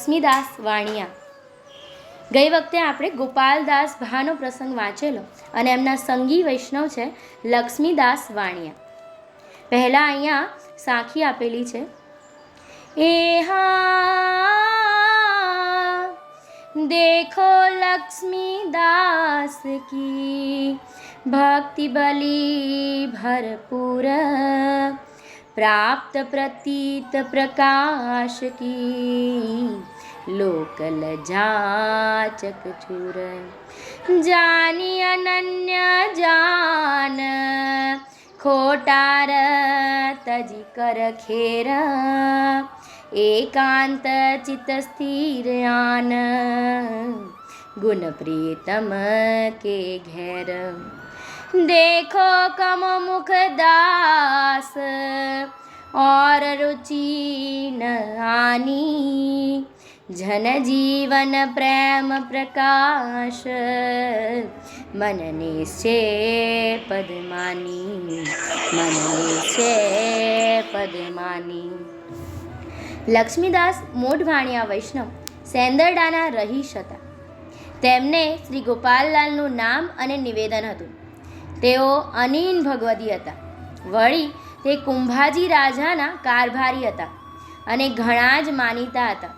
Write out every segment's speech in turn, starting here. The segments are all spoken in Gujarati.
લક્ષ્મીદાસ વાણિયા. ગઈ વખતે આપણે ગોપાલદાસ ભાનો પ્રસંગ વાંચેલો અને એમના સંગી વૈષ્ણવ છે લક્ષ્મીદાસ વાણિયા. પહેલાં અહીંયા સાખી આપેલી છે. એ હા, દેખો લક્ષ્મીદાસ કી ભક્તિ બલી ભરપૂર प्राप्त प्रतीत प्रकाश की लोकल जाचक चूर जानी अनन्य जान। खोटार तजी कर खेर। एकांत चित स्थिर आन। गुण प्रीतम के घेर देखो कम मुख दास और रुचि न आनी जन जीवन प्रेम प्रकाश मन निश्चय पदमानी मन निश्चय पदमानी લક્ષ્મીદાસ મોઢવાણિયા વૈષ્ણવ સેંદરડાના રહીશ હતા તેમને શ્રી ગોપાલલાલનું નામ અને નિવેદન હતું તેઓ અનિન ભગવતી હતા. વળી તે કુંભાજી રાજાના કારભારી હતા અને ઘણા જ માનીતા હતા.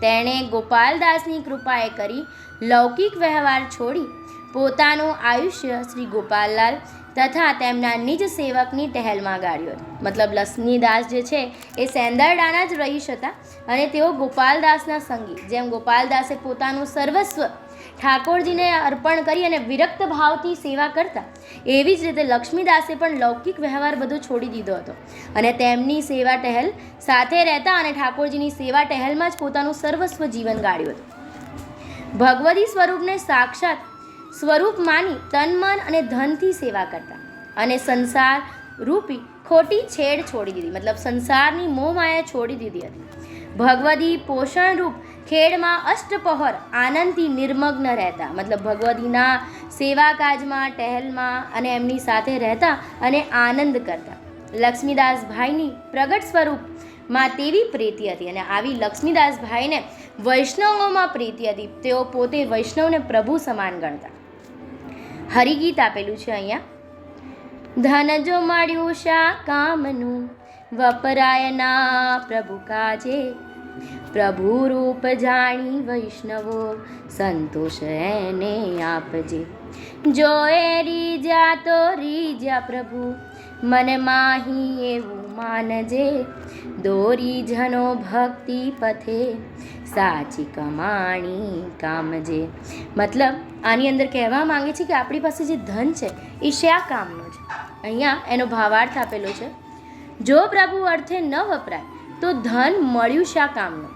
તેણે ગોપાલદાસની કૃપાએ કરી લૌકિક વ્યવહાર છોડી પોતાનું આયુષ્ય શ્રી ગોપાલલાલ તથા તેમના નિજ સેવકની ટહેલમાં ગાળ્યો મતલબ લક્ષ્મીદાસ જે છે એ સેંદરડાના જ રહીશ હતા અને તેઓ ગોપાલદાસના સંગી જેમ ગોપાલદાસે પોતાનું સર્વસ્વ ઠાકોરજીને અર્પણ કરી અને વિરક્ત ભાવથી સેવા કરતા, એવી જ રીતે લક્ષ્મીદાસે પણ લૌકિક વ્યવહાર બધો છોડી દીધો હતો. અને તેમની સેવા ટહેલ સાથે રહેતા અને ઠાકોરજીની સેવા ટહેલમાં જ પોતાનું સર્વસ્વ જીવન ગાળ્યું હતું. ભગવતી સ્વરૂપને સાક્ષાત સ્વરૂપ માની તન, મન અને ધનથી સેવા કરતા અને સંસાર રૂપી ખોટી છેડ છોડી દીધી, મતલબ સંસારની મોહમાયા છોડી દીધી હતી. ભગવદી પોષણ રૂપ ખેડમાં અષ્ટપહર આનંદથી નિર્મગ્ન રહેતા. મતલબ ભગવતીના સેવા કાજમાં ટહેલમાં અને એમની સાથે રહેતા અને આનંદ કરતા. લક્ષ્મીદાસભાઈની પ્રગટ સ્વરૂપમાં તેવી પ્રીતિ હતી અને આવી લક્ષ્મીદાસભાઈને વૈષ્ણવોમાં પ્રીતિ હતી. તેઓ પોતે વૈષ્ણવને પ્રભુ સમાન ગણતા. હરિગીત આપેલું છે અહીંયા. ધન જો મળ્યું શા કામનું, વપરાયના પ્રભુ કાજે પ્રભુ રૂપ જાણી વૈષ્ણવો સંતોષ એને આપજે. જો એ રીજા તો રીજા પ્રભુ, મન માહી એવું માનજે. દોરી જનો ભક્તિ પથે, સાચી કમાણી કામજે. મતલબ, આની અંદર કહેવા માંગે છે કે આપણી પાસે જે ધન છે, એ શા કામનો છે? અહીંયા એનો ભાવાર્થ આપેલો છે. જો પ્રભુ અર્થે ન વપરાય તો ધન મળ્યું શા કામનું?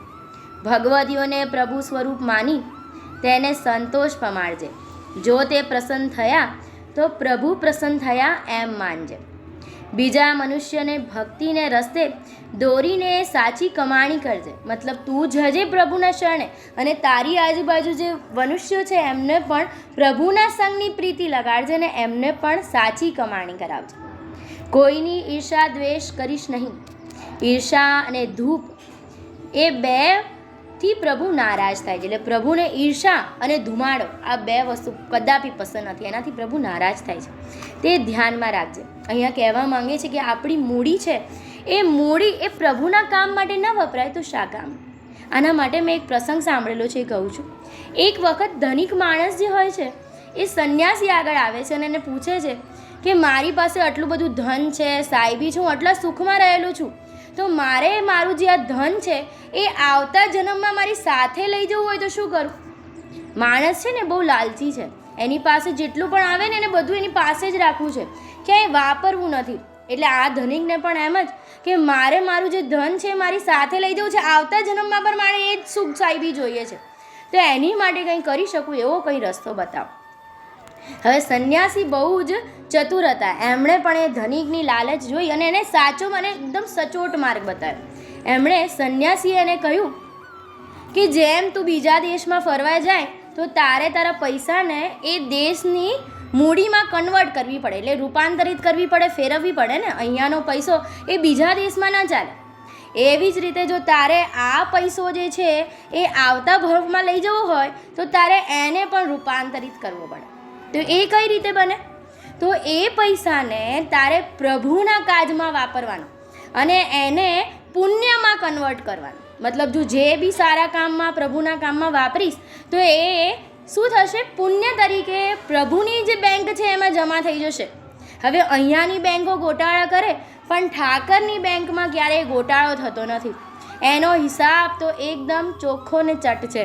ભગવતીઓને પ્રભુ સ્વરૂપ માની તેને સંતોષ પમાડજે. જો તે પ્રસન્ન થયા, તો પ્રભુ પ્રસન્ન થયા એમ માનજે. બીજા મનુષ્યને ભક્તિને રસ્તે દોરીને સાચી કમાણી કરજે. મતલબ તું જજે પ્રભુના શરણે અને તારી આજુબાજુ જે મનુષ્યો છે, એમને પણ પ્રભુના સંગની પ્રીતિ લગાડજે ને એમને પણ સાચી કમાણી કરાવજે. કોઈની ઈર્ષા દ્વેષ કરીશ નહીં. ઈર્ષા અને ધૂપ એ બેથી પ્રભુ નારાજ થાય છે. એટલે પ્રભુને ઈર્ષા અને ધુમાડો આ બે વસ્તુ કદાપી પસંદ નથી. એનાથી પ્રભુ નારાજ થાય છે. તે ધ્યાનમાં રાખજે. અહીંયા કહેવા માંગે છે કે આપણી મૂડી છે, એ મૂડી એ પ્રભુના કામ માટે ન વપરાય તો શા કામ? આના માટે મેં એક પ્રસંગ સાંભળેલો છે એ કહું છું. એક વખત ધનિક માણસ જે હોય છે, એ સંન્યાસી આગળ આવે છે અને એને પૂછે છે કે મારી પાસે આટલું બધું ધન છે, સાહેબી છું, આટલા સુખમાં રહેલું છું. તો મારે મારું જે આ ધન છે, એ આવતા જન્મમાં મારી સાથે લઈ જવું હોય તો શું કરું? માણસ છે ને બહુ લાલચી છે. એની પાસે જેટલું પણ આવે ને એને બધું એની પાસે જ રાખવું છે. ક્યાંય વાપરવું નથી. એટલે આ ધનિકને પણ એમ જ કે મારે મારું જે ધન છે, મારી સાથે લઈ જવું છે, આવતા જન્મમાં પણ મારે એ જ સુખ સાહેબી જોઈએ છે. તો એની માટે કંઈ કરી શકું એવો કંઈ રસ્તો બતાવો. હવે સંન્યાસી બહુ જ ચતુર હતા. એમણે પણ એ ધનિકની લાલચ જોઈ અને એને સાચો મને એકદમ સચોટ માર્ગ બતાવ્યો. એમણે સંન્યાસીએ એને કહ્યું કે જેમ તું બીજા દેશમાં ફરવા જાય, તો તારે તારા પૈસાને એ દેશની મૂડીમાં કન્વર્ટ કરવી પડે. એટલે રૂપાંતરિત કરવી પડે, ફેરવવી પડે ને? અહીંયાનો પૈસો એ બીજા દેશમાં ના ચાલે. એવી જ રીતે જો તારે આ પૈસો જે છે, એ આવતા ભવમાં લઈ જવો હોય, તો તારે એને પણ રૂપાંતરિત કરવો પડે. તો એ કઈ રીતે બને? તો એ પૈસાને તારે પ્રભુના કાજમાં વાપરવાનો અને એને પુણ્યમાં કન્વર્ટ કરવાનું. મતલબ જો જે બી સારા કામમાં, પ્રભુના કામમાં વાપરીશ, તો એ શું થશે? પુણ્ય તરીકે પ્રભુની જે બેંક છે એમાં જમા થઈ જશે. હવે અહીંયાની બેંકો ગોટાળા કરે, પણ ઠાકરની બેંકમાં ક્યારેય ગોટાળો થતો નથી. એનો હિસાબ તો એકદમ ચોખ્ખો ને ચટ છે.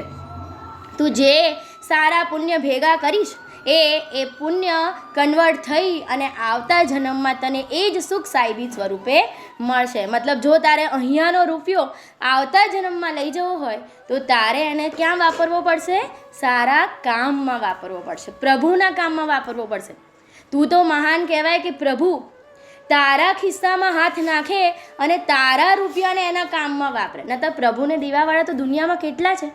તું જે સારા પુણ્ય ભેગા કરીશ એ એ પુણ્ય કન્વર્ટ થઈ અને આવતા જન્મમાં તને એ જ સુખ સાહેબી સ્વરૂપે મળશે. મતલબ જો તારે અહીંયાનો રૂપિયો આવતા જન્મમાં લઈ જવો હોય, તો તારે એને ક્યાં વાપરવો પડશે? સારા કામમાં વાપરવો પડશે. પ્રભુના કામમાં વાપરવો પડશે. તું તો મહાન કહેવાય કે પ્રભુ, તારા ખિસ્સામાં હાથ નાખે અને તારા રૂપિયાને એના કામમાં વાપરે. નતર પ્રભુને દેવાવાળા તો દુનિયામાં કેટલા છે?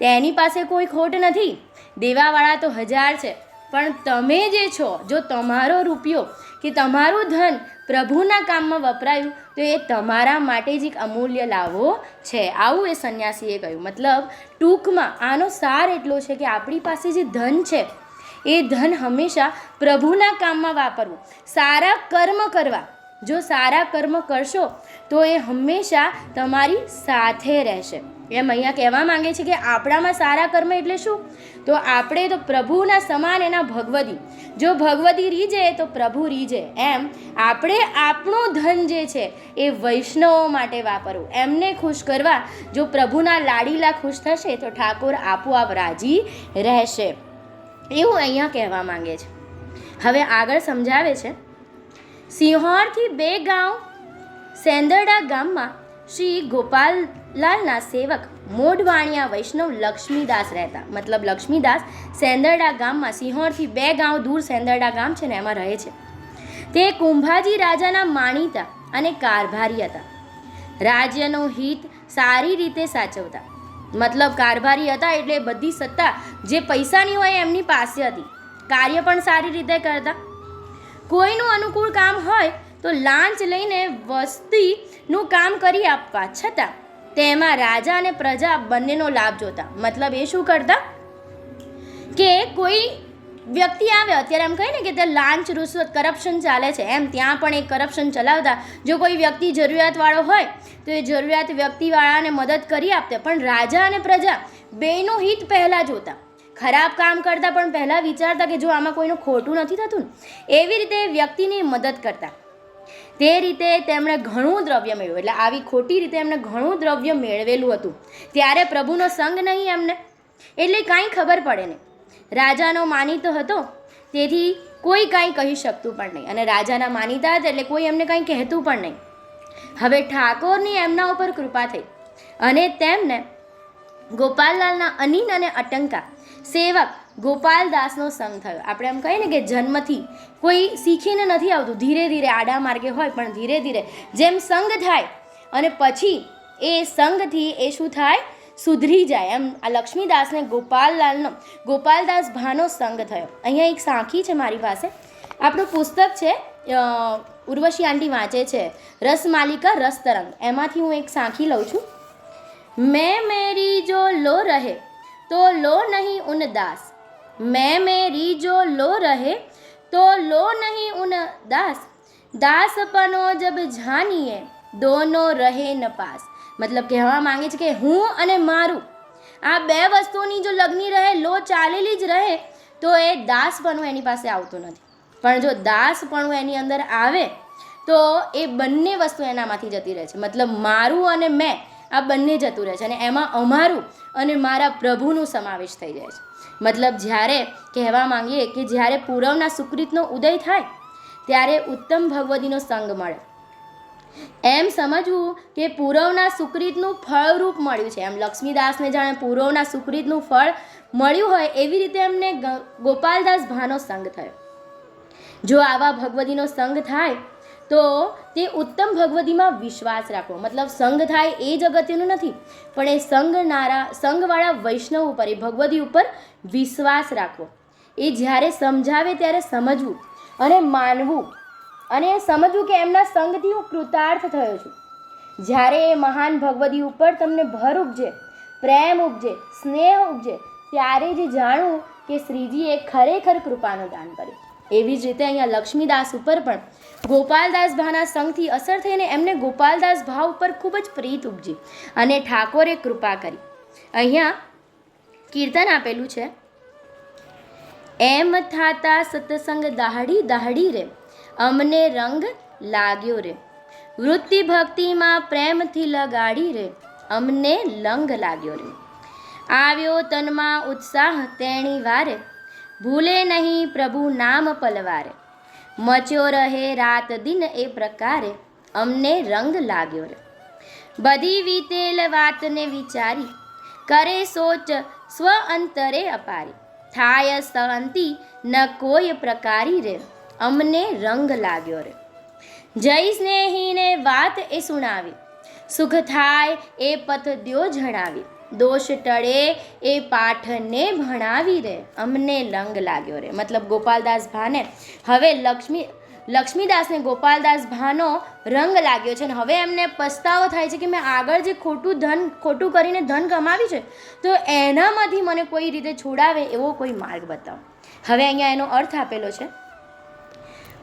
તેની પાસે કોઈ ખોટ નથી. દેવાવાળા તો હજાર છે. પણ તમે જે છો, જો તમારો રૂપિયો કે તમારું ધન પ્રભુના કામમાં વપરાયું, તો એ તમારા માટે જ એક અમૂલ્ય લાવો છે. આવું એ સંન્યાસીએ કહ્યું. મતલબ, ટૂંકમાં આનો સાર એટલો છે કે આપણી પાસે જે ધન છે, એ ધન હંમેશા પ્રભુના કામમાં વાપરવું. સારા કર્મ કરવા. જો સારા કર્મ કરશો તો એ હંમેશા તમારી સાથે રહેશે. એમ અહીંયા કહેવા માંગે છે કે આપણામાં સારા કર્મ એટલે શું? તો આપણે તો પ્રભુના સમાન એના ભગવદી જો ભગવદી રીજે તો પ્રભુ રીજે. એમ આપણે આપણું ધન જે છે એ વૈષ્ણવો માટે વાપરવું. એમને ખુશ કરવા જો પ્રભુના લાડીલા ખુશ થશે તો ઠાકોર આપોઆપ રાજી રહેશે. એવું અહીંયા કહેવા માંગે છે. હવે આગળ સમજાવે છે. સિંહોરથી બે ગાંવ સેંદરડા ગામમાં શ્રી ગોપાલલાલના સેવક મોઢવાણિયા વૈષ્ણવ લક્ષ્મીદાસ રહેતા. મતલબ લક્ષ્મીદાસ સેંદરડા ગામમાં સિંહોણથી બે ગાંવ દૂર સેંદરડા ગામ છે ને એમાં રહે છે. તે કુંભાજી રાજાના માણીતા અને કારભારી હતા. રાજ્યનો હિત સારી રીતે સાચવતા. મતલબ કારભારી હતા એટલે બધી સત્તા જે પૈસાની હોય એમની પાસે હતી. કાર્ય પણ સારી રીતે કરતા. કોઈનું અનુકૂળ કામ હોય તો લાંચ લઈને વસ્તીનું કામ કરી આપવા છતાં તેમાં રાજા અને પ્રજા બંનેનો લાભ જોતા. મતલબ એ શું કરતા? કે કોઈ વ્યક્તિ આવે, અત્યારે એમ કહે ને કે તે લાંચ, રૂશ્વત, કરપ્શન ચાલે છે. એમ ત્યાં પણ એક કરપ્શન ચલાવતા. જો કોઈ વ્યક્તિ જરૂરિયાતવાળો હોય, તો એ જરૂરિયાત વ્યક્તિવાળાને મદદ કરી આપતે પણ રાજા અને પ્રજા બેયનું હિત પહેલાં જોતા. ખરાબ કામ કરતાં પણ પહેલાં વિચારતા કે જો આમાં કોઈનું ખોટું નથી થતું એવી રીતે વ્યક્તિની મદદ કરતા. તે રીતે તેમણે ઘણું દ્રવ્ય મેળવ્યું. એટલે આવી ખોટી રીતે એમણે ઘણું દ્રવ્ય મેળવેલું હતું. ત્યારે પ્રભુનો સંગ નહીં એમને. એટલે કાંઈ ખબર પડે નહીં. રાજાનો માનીતો હતો. તેથી કોઈ કાંઈ કહી શકતું પણ નહીં. અને રાજાના માનીતા હતા એટલે કોઈ એમને કાંઈ કહેતું પણ નહીં. હવે ઠાકોરની એમના ઉપર કૃપા થઈ. અને તેમને ગોપાલલાલના અનિન અને અટંકા સેવક ગોપાલદાસનો સંગ થયો. આપણે એમ કહીએ ને કે જન્મથી કોઈ શીખીને નથી આવતું. ધીરે ધીરે આડા માર્ગે હોય, પણ ધીરે ધીરે જેમ સંગ થાય અને પછી એ સંગથી એ શું થાય? સુધરી જાય. એમ આ લક્ષ્મીદાસને ગોપાલલાલનો ગોપાલદાસ ભાનો સંગ થયો. અહીંયા એક સાંખી છે મારી પાસે. આપણું પુસ્તક છે ઉર્વશી આંટી વાંચે છે રસમાલિકા રસતરંગ એમાંથી હું એક સાંખી લઉં છું. મેં મેરી જો લો રહે તો લો નહીં ઉન દાસ. મેં મેરી જો લો રહે, તો લો નહીં ઉન દાસ. દાસપનો જબ જાનીએ, દોનો રહે ન પાસ. મતલબ કહેવા માંગે છે કે હું અને મારું. આ બે વસ્તુની જો લગ્ની રહે, લો ચાલેલી જ રહે, તો એ દાસપણું એની પાસે આવતું નથી. પણ જો દાસપણું એની અંદર આવે, તો એ બંને વસ્તુ એનામાંથી જતી રહે છે. મતલબ મારું અને મેં. આ બંને જતું રહે છે અને એમાં અમારું અને મારા પ્રભુનું સમાવેશ થઈ જાય છે. મતલબ જ્યારે કહેવા માંગીએ કે જ્યારે પૂરવના સુકૃતનો ઉદય થાય, ત્યારે ઉત્તમ ભગવતીનો સંગ મળે. એમ સમજવું કે પૂરવના સુકૃતનું ફળરૂપ મળ્યું છે. એમ લક્ષ્મીદાસને જાણે પૂરવના સુકૃતનું ફળ મળ્યું હોય એવી રીતે એમને ગોપાલદાસ ભાનો સંગ થયો. જો આવા ભગવતીનો સંગ થાય તો તે ઉત્તમ ભગવતીમાં વિશ્વાસ રાખવો. મતલબ સંગ થાય એ જ અગત્યનું નથી. પણ એ સંગનારા સંગવાળા વૈષ્ણવ ઉપર, એ ભગવતી ઉપર વિશ્વાસ રાખવો. એ જ્યારે સમજાવે ત્યારે સમજવું અને માનવું. અને સમજવું કે એમના સંગથી હું કૃતાર્થ થયો છું. જ્યારે એ મહાન ભગવદી ઉપર તમને ભર ઉપજે, પ્રેમ ઉપજે, સ્નેહ ઉપજે, ત્યારે જ જાણવું કે શ્રીજીએ ખરેખર કૃપાનું દાન કર્યું. એવી જ રીતે અહીંયા લક્ષ્મીદાસ ઉપર પણ ગોપાલદાસ ભાના સંઘથી અસર થઈને એમને ગોપાલદાસ ભાવ ઉપર ખૂબ જ પ્રીત ઉપજી અને ઠાકોરે કૃપા કરી. અહીંયા કીર્તન આપેલું છે, એમ થાતા સત્સંગ દાહડી દાહડી રે, અમને રંગ લાગ્યો રે. વૃત્તિ ભક્તિમાં પ્રેમથી લગાડી રે, અમને લંગ લાગ્યો રે. આવ્યો તનમાં ઉત્સાહ તેણી વારે ભૂલે નહીં પ્રભુ નામ પલવારે. મચ્યો રહે રાત દિન એ પ્રકારે, અમને રંગ લાગ્યો રે. બધી વીતેલ વાતને વિચારી, કરે સોચ સ્વ અંતરે અપારી. થાય શાંતિ ન કોઈ પ્રકારી રે, અમને રંગ લાગ્યો રે. જય સ્નેહીને વાત એ સુણાવી, સુખ થાય એ પથ દ્યો જણાવી. દોષ ટળે એ પાઠને ભણાવી રે. અમને લંગ લાગ્યો રે. મતલબ ગોપાલદાસ ભાને. હવે લક્ષ્મી, લક્ષ્મીદાસને ગોપાલદાસ ભાનો રંગ લાગ્યો છે અને હવે એમને પસ્તાવો થાય છે કે મેં આગળ જે ખોટું ધન, ખોટું કરીને ધન કમાવી છે, તો એનામાંથી મને કોઈ રીતે છોડાવે એવો કોઈ માર્ગ બતાવો. હવે અહીંયા એનો અર્થ આપેલો છે.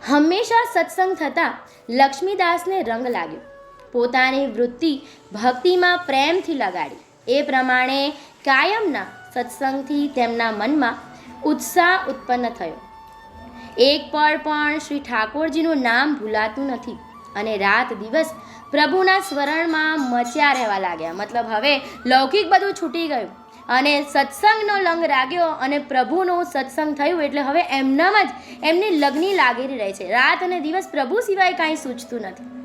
હંમેશા સત્સંગ થતાં લક્ષ્મીદાસને રંગ લાગ્યો. પોતાની વૃત્તિ ભક્તિમાં પ્રેમથી લગાડી. એ પ્રમાણે કાયમના સત્સંગથી તેમના મનમાં ઉત્સાહ ઉત્પન્ન થયો. એક પળ પણ શ્રી ઠાકોરજીનું નામ ભૂલાતું નથી અને રાત દિવસ પ્રભુના સ્મરણમાં મચ્યા રહેવા લાગ્યા. મતલબ હવે લૌકિક બધું છૂટી ગયું અને સત્સંગનો લંગ રાગ્યો અને પ્રભુનું સત્સંગ થયું એટલે હવે એમનામાં જ એમની લગ્ની લાગેલી રહે છે. રાત અને દિવસ પ્રભુ સિવાય કાંઈ સૂચતું નથી.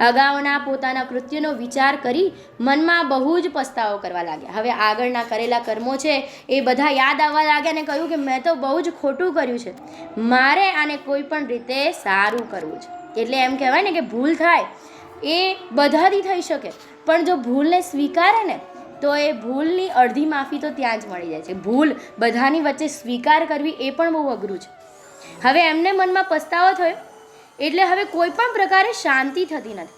અગાઉના પોતાના કૃત્યનો વિચાર કરી મનમાં બહુ જ પસ્તાવો કરવા લાગ્યા. હવે આગળના કરેલા કર્મો છે એ બધા યાદ આવવા લાગ્યા અને કહ્યું કે મેં તો બહુ જ ખોટું કર્યું છે. મારે આને કોઈ પણ રીતે સારું કરવું છે. એટલે એમ કહેવાય ને કે ભૂલ થાય એ બધાથી થઈ શકે. પણ જો ભૂલને સ્વીકારે ને, તો એ ભૂલની અડધી માફી તો ત્યાં જ મળી જાય છે. ભૂલ બધાની વચ્ચે સ્વીકાર કરવી એ પણ બહુ અઘરું છે. હવે એમને મનમાં પસ્તાવો થયો. એટલે હવે કોઈ પણ પ્રકારે શાંતિ થતી નથી.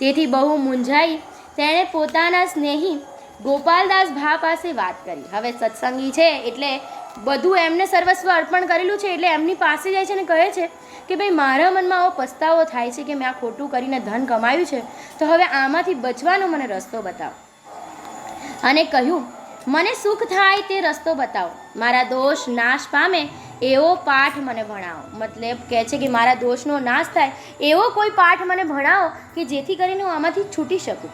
તેથી બહુ મૂંઝાઈ તેણે પોતાના સ્નેહી ગોપાલદાસ ભા પાસે વાત કરી. હવે સત્સંગી છે એટલે બધું એમને સર્વસ્વ અર્પણ કરેલું છે એટલે એમની પાસે જાય છે અને કહે છે કે ભાઈ, મારા મનમાં આવો પસ્તાવો થાય છે કે મેં આ ખોટું કરીને ધન કમાયું છે, તો હવે આમાંથી બચવાનો મને રસ્તો બતાવો. અને કહ્યું, મને સુખ થાય તે રસ્તો બતાવો. મારા દોષ નાશ પામે એવો પાઠ મને ભણાવો. મતલબ કહે છે કે મારા દોષનો નાશ થાય એવો કોઈ પાઠ મને ભણાવો કે જેથી કરીને હું આમાંથી છૂટી શકું.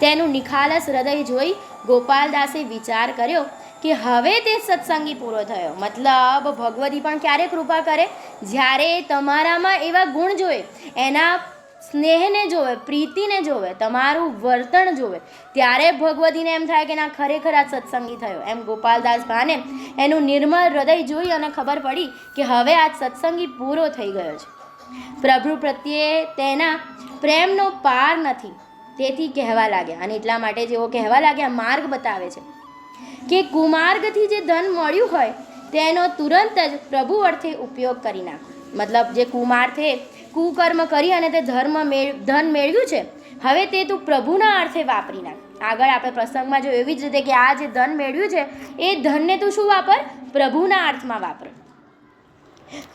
તેનું નિખાલસ હૃદય જોઈ ગોપાલદાસે વિચાર કર્યો કે હવે તે સત્સંગી પૂરો થયો. મતલબ ભગવતી પણ ક્યારે કૃપા કરે? જ્યારે તમારામાં એવા ગુણ જોઈએ એના સ્નેહને જોવે, પ્રીતિને જોવે, તમારું વર્તન જોવે. ત્યારે ભગવતીને એમ થાય કે ના, ખરેખર આ સત્સંગી થયો. એમ ગોપાલદાસ ભાને એનું નિર્મળ હૃદય જોઈ અને ખબર પડી કે હવે આ સત્સંગી પૂરો થઈ ગયો છે. પ્રભુ પ્રત્યે તેના પ્રેમનો પાર નથી, તેથી કહેવા લાગ્યા. અને એટલા માટે જેઓ કહેવા લાગ્યા, માર્ગ બતાવે છે કે કુમાર્ગથી જે ધન મળ્યું હોય, તેનો તુરંત જ પ્રભુ અર્થે ઉપયોગ કરી નાખો. મતલબ, જે કુમાર્થે કુકર્મ કરી અને તે ધર્મ મેળ, ધન મેળવ્યું છે. હવે તે તું પ્રભુના અર્થે વાપરી નાખ. આગળ આપણે પ્રસંગમાં જો એવી જ રીતે કે આ જે ધન મેળવ્યું છે, એ ધનને તું શું વાપર? પ્રભુના અર્થમાં વાપર.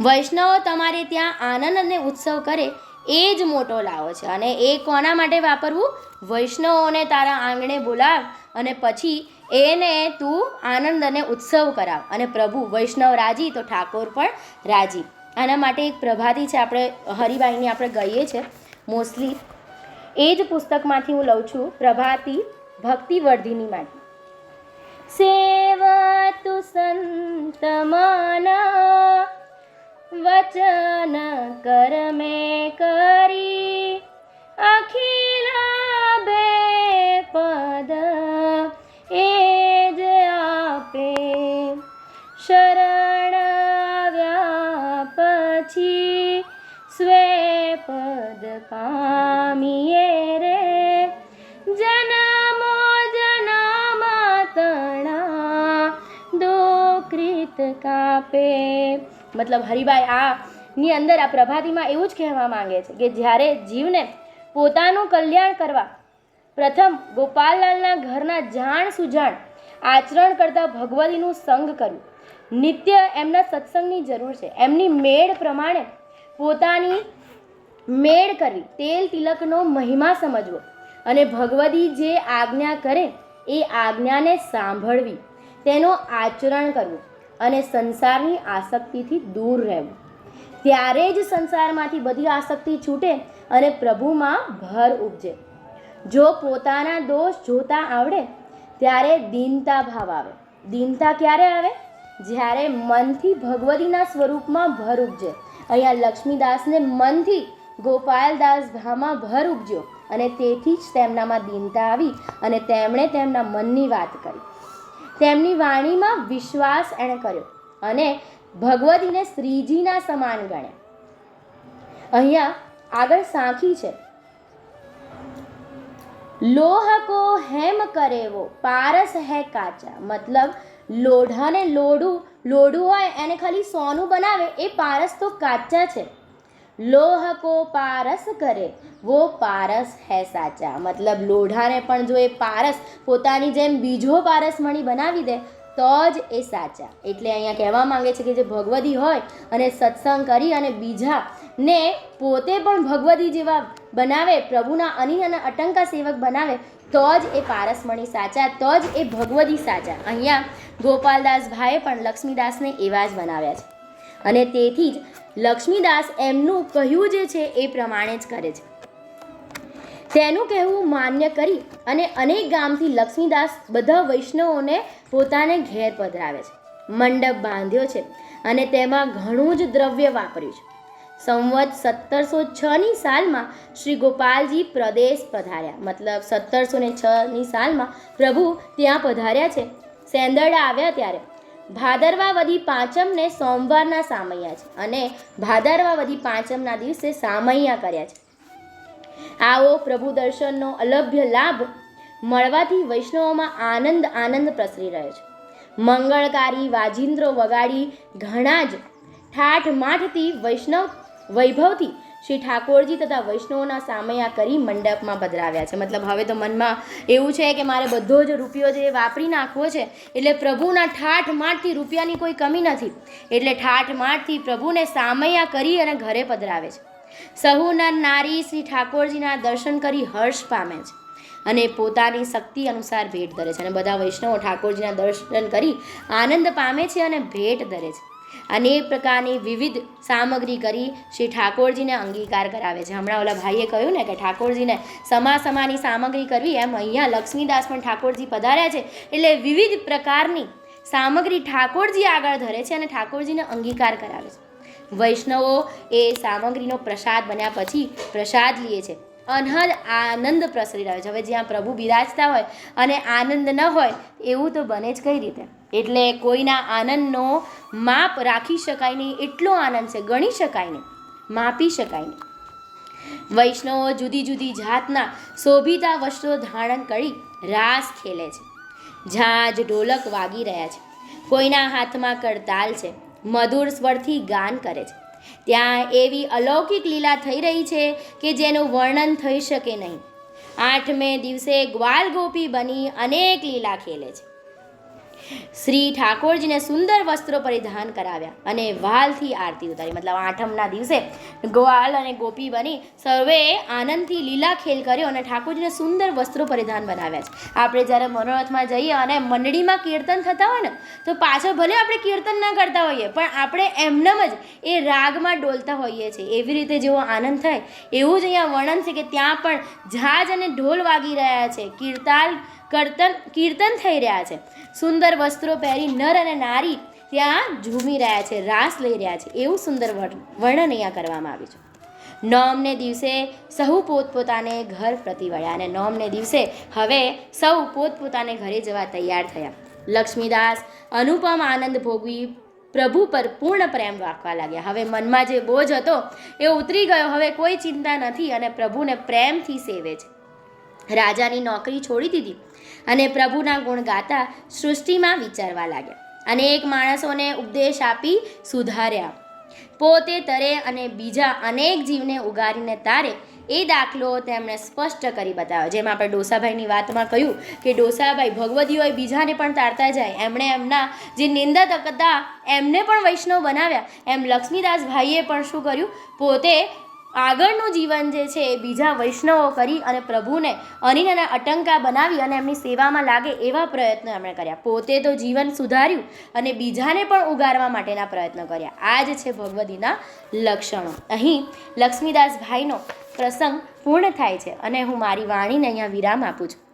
વૈષ્ણવો તમારે ત્યાં આનંદ અને ઉત્સવ કરે, એ જ મોટો લાવો છે. અને એ કોના માટે વાપરવું? વૈષ્ણવોને તારા આંગણે બોલાવ અને પછી એને તું આનંદ અને ઉત્સવ કરાવ. અને પ્રભુ, વૈષ્ણવ રાજી તો ઠાકોર પણ રાજી. આના માટે એક પ્રભાતી છે, આપણે હરિભાઈની આપણે ગઈએ છે. મોસ્ટલી એ જ પુસ્તકમાંથી હું લઉં છું, પ્રભાતી ભક્તિવર્ધિની માટે. સેવતુ સંત મના, વચન કરમે કરી અખિલા પદ પામીએ રે જનમો જનામાં તણા દોકૃત કાપે મતલબ હરિભાઈ આ ની અંદર, આ પ્રભાતીમાં એવું જ કહેવા માંગે છે કે જ્યારે જીવને પોતાનું કલ્યાણ કરવા પ્રથમ ગોપાલલાલના ઘરના જાણ સુજાણ આચરણ કરતા ભગવતીનું સંગ કરવું નિત્ય એમના સત્સંગની જરૂર છે. એમની મેળ પ્રમાણે પોતાની મેળ કરવી તેલ તિલકનો મહિમા સમજવો અને ભગવતી જે આજ્ઞા કરે એ આજ્ઞાને સાંભળવી, તેનો આચરણ કરવું અને સંસારની આસક્તિથી દૂર રહેવું. ત્યારે જ સંસારમાંથી બધી આસક્તિ છૂટે અને પ્રભુમાં ભર ઉપજે. જો પોતાના દોષ જોતા આવડે, ત્યારે દીનતા ભાવ આવે. દીનતા ક્યારે આવે? જ્યારે મનથી ભગવતીના સ્વરૂપમાં ભર ઉપજે. અહીંયા લક્ષ્મીદાસને મનથી ગોપાલદાસ ધામાં ભર ઉપજ્યો અને તેથી જ તેમનામાં દીનતા આવી અને તેમણે તેમના મનની વાત કરી. તેમની વાણીમાં વિશ્વાસ એણે કર્યો અને ભગવતીને શ્રીજીના સમાન ગણ્યા. અહીંયા આગળ સાંખી છે. લોહ કો હેમ કરેવો, પારસ હે કાચા. મતલબ લોઢાને લોઢું લોઢું હોય એને ખાલી સોનું બનાવે, એ પારસ તો કાચા છે. લોહ કો પારસ કરે. વો પારસ હે સાચા. મતલબ લોઢાને પણ જો એ પારસ પોતાની જેમ બીજો પારસ મણી બનાવી દે, તો જ એ સાચા. એટલે અહીંયા કહેવા માંગે છે કે જે ભગવતી હોય અને સત્સંગ કરી અને બીજા ને પોતે પણ ભગવતી જેવા બનાવે, પ્રભુના અનિલ અને અટંકા સેવક બનાવે, તો જ એ પારસમણી સાચા, તો જ એ ભગવતી સાચા. અહીંયા ગોપાલદાસ ભાઈએ પણ લક્ષ્મીદાસને એવા જ બનાવ્યા છે. અને તેથી જ લક્ષ્મીદાસ એમનું કહ્યું જે છે એ પ્રમાણે જ કરે છે. તેનું કહેવું માન્ય કરી અને અનેક ગામથી લક્ષ્મીદાસ બધા વૈષ્ણવોને પોતાને ઘેર પધરાવે છે. મંડપ બાંધ્યો છે અને તેમાં ઘણું જ દ્રવ્ય વાપર્યું છે. સંવત સત્તરસો છની સાલમાં શ્રી ગોપાલજી પ્રદેશ પધાર્યા. મતલબ સત્તરસો ને છની સાલમાં પ્રભુ ત્યાં પધાર્યા છે. સેંદરડા આવ્યા ત્યારે ભાદરવા વધી પાંચમને સોમવારના સામૈયા છે અને ભાદરવા વધી પાંચમના દિવસે સામૈયા કર્યા છે. આવો પ્રભુ દર્શનનો અલભ્ય લાભ મળવાથી વૈષ્ણવોમાં આનંદ આનંદ પ્રસરી રહ્યો છે. મંગળકારી વાજિંદ્રો વગાડી ઘણા જ ઠાઠ માઠથી વૈષ્ણવ વૈભવથી શ્રી ઠાકોરજી તથા વૈષ્ણવોના સામૈયા કરી મંડપમાં પધરાવ્યા છે. મતલબ હવે તો મનમાં એવું છે કે મારે બધો જ રૂપિયો જે વાપરી નાખવો છે, એટલે પ્રભુના ઠાઠ માઠથી રૂપિયાની કોઈ કમી નથી. એટલે ઠાઠ માઠથી પ્રભુને સામૈયા કરી અને ઘરે પધરાવે છે. સહુના નારી શ્રી ઠાકોરજીના દર્શન કરી હર્ષ પામે છે અને પોતાની શક્તિ અનુસાર ભેટ ધરે છે. અને બધા વૈષ્ણવો ઠાકોરજીના દર્શન કરી આનંદ પામે છે અને ભેટ ધરે છે. અનેક પ્રકારની વિવિધ સામગ્રી કરી શ્રી ઠાકોરજીને અંગીકાર કરાવે છે. હમણાં ઓલા ભાઈએ કહ્યું ને કે ઠાકોરજીને સમા સમાની સામગ્રી કરવી એમ અહીંયા લક્ષ્મીદાસ પણ ઠાકોરજી પધાર્યા છે. એટલે વિવિધ પ્રકારની સામગ્રી ઠાકોરજી આગળ ધરે છે અને ઠાકોરજીને અંગીકાર કરાવે છે. વૈષ્ણવો એ સામગ્રીનો પ્રસાદ બન્યા પછી પ્રસાદ લે છે. અનહદ આનંદ પ્રસરી રહ્યો છે. હવે જ્યાં પ્રભુ બિરાજતા હોય અને આનંદ ન હોય, એવું તો બને જ કઈ રીતે? એટલે કોઈના આનંદનો માપ રાખી શકાય નહીં, એટલો આનંદ છે, ગણી શકાય નહીં, માપી શકાય નહીં. વૈષ્ણવો જુદી જુદી જાતના શોભિતા વસ્ત્રો ધારણ કરી રાસ ખેલે છે. ઝાંઝ ઢોલક વાગી રહ્યા છે. કોઈના હાથમાં કરતાલ છે. મધુર સ્વરથી ગાન કરે છે. ત્યાં એવી અલૌકિક લીલા થઈ રહી છે કે જેનું વર્ણન થઈ શકે નહીં. આઠમે દિવસે ગ્વાલ ગોપી બની અનેક લીલા ખેલે છે. શ્રી ઠાકોરજીને સુંદર વસ્ત્રો પરિધાન કરાવ્યા અને વાલથી આરતી ઉતારી. મતલબ આઠમના દિવસે ગ્વાલ અને ગોપી બની સર્વે આનંદથી લીલા ખેલ કર્યો અને ઠાકોરજીને સુંદર વસ્ત્રો પરિધાન બનાવ્યા છે. આપણે જ્યારે મનોરથમાં જઈએ અને મંડળીમાં કીર્તન થતા હોય ને, તો પાછળ ભલે આપણે કીર્તન ના કરતા હોઈએ, પણ આપણે એમનેમ જ એ રાગમાં ડોલતા હોઈએ છીએ. એવી રીતે જેવો આનંદ થાય, એવું જ અહીંયા વર્ણન છે કે ત્યાં પણ જહાજ અને ઢોલ વાગી રહ્યા છે. કીર્તાલ કર્તન, કીર્તન થઈ રહ્યા છે. સુંદર વસ્ત્રો પહેરી નર અને નારી ત્યાં ઝૂમી રહ્યા છે, રાસ લઈ રહ્યા છે. એવું સુંદર વર- વર્ણન અહીંયા કરવામાં આવ્યું છે. નોમને દિવસે સહુ પોતપોતાને ઘર પ્રતિ વળ્યા અને નોમને દિવસે હવે સૌ પોતપોતાને ઘરે જવા તૈયાર થયા. લક્ષ્મીદાસ અનુપમ આનંદ ભોગવી પ્રભુ પર પૂર્ણ પ્રેમ રાખવા લાગ્યા. હવે મનમાં જે બોજ હતો એ ઉતરી ગયો. હવે કોઈ ચિંતા નથી અને પ્રભુને પ્રેમથી સેવે છે. રાજાની નોકરી છોડી દીધી. અને પ્રભુના ગુણ ગાતા સૃષ્ટિમાં વિચારવા લાગ્યા. અનેક માણસોને ઉપદેશ આપી સુધાર્યા. પોતે તરે અને બીજા અનેક જીવને ઉગારીને તારે એ દાખલો તેમણે સ્પષ્ટ કરી બતાવ્યો. જેમ આપણે ડોસાભાઈની વાતમાં કહ્યું કે ડોસાભાઈ ભગવદીઓએ બીજાને પણ તારતા જાય. એમણે એમના જે નિંદક હતા એમને પણ વૈષ્ણવ બનાવ્યા. એમ લક્ષ્મીદાસ ભાઈએ પણ શું કર્યું? પોતે આગળનું જીવન જે છે એ બીજા વૈષ્ણવો કરી અને પ્રભુને અનિનાના અટંકા બનાવી અને એમની સેવામાં લાગે એવા પ્રયત્નો એમણે કર્યા. પોતે તો જીવન સુધાર્યું અને બીજાને પણ ઉગારવા માટેના પ્રયત્નો કર્યા. આ જ છે ભગવદીના લક્ષણો. અહીં લક્ષ્મીદાસભાઈનો પ્રસંગ પૂર્ણ થાય છે અને હું મારી વાણીને અહીંયા વિરામ આપું છું.